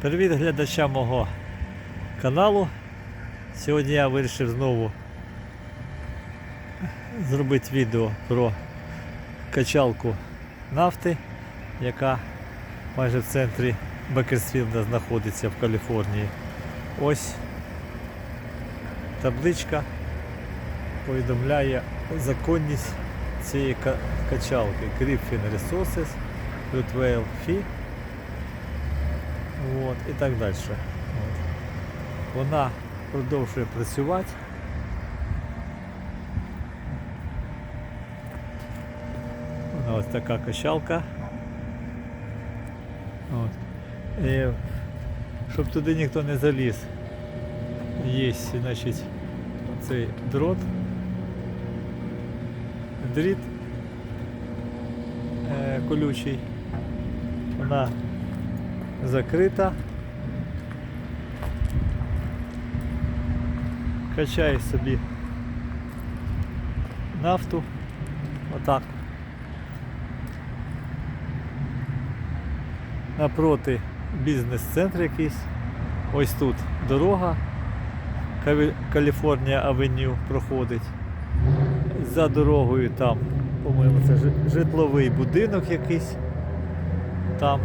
Привіт глядачам мого каналу. Сьогодні я вирішив знову зробити відео про качалку нафти, яка майже в центрі Бекерсфілда знаходиться в Каліфорнії. Ось табличка повідомляє законність цієї качалки Griffin Resources, Rutwell Fee От, і так далі. От. Вона продовжує працювати. Вона ось така качалка. От. І, щоб туди ніхто не заліз, є значить, цей дрот, дріт е, колючий. Вона закрита. Качає собі нафту. Отак. Напроти бізнес-центр якийсь. Ось тут дорога. Каліфорнія Авеню проходить. За дорогою там, по-моєму, це житловий будинок якийсь. Там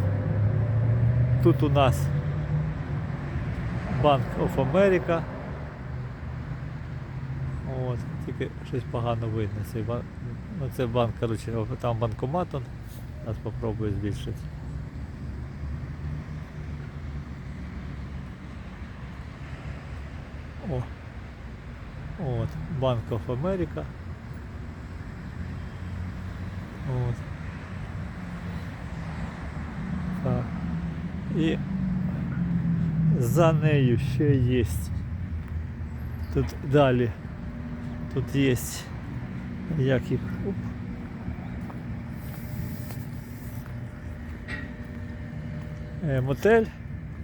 Тут у нас Bank of America. От, тільки щось погано видно. Цей банк, ну це банк, коротше, там банкомат он. Зараз спробую збільшити. О. От, Bank of America. От. Так. І за нею ще є. Тут далі. Тут є як їх. Е, Мотель,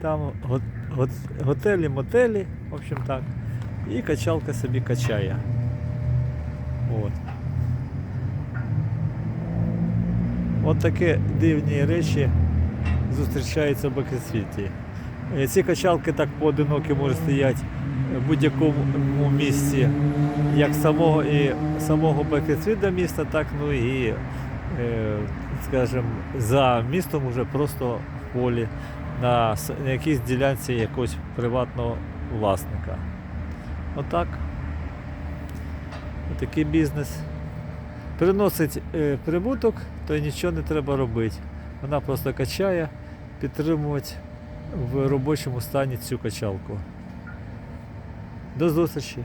там го- го- готелі, мотелі, в общем так. І качалка собі качає. От. От такі дивні речі зустрічаються в Бакерсвіті. Е, Ці качалки так поодинокі можуть стояти в будь-якому місці, як самого і самого Бакерсвіта міста, так ну і, е, скажімо, за містом уже просто в полі на, якійсь ділянці якогось приватного власника. Отак. Отакий бізнес. Приносить е, прибуток, то нічого не треба робити. Вона просто качає, підтримувати в робочому стані цю качалку. До зустрічі!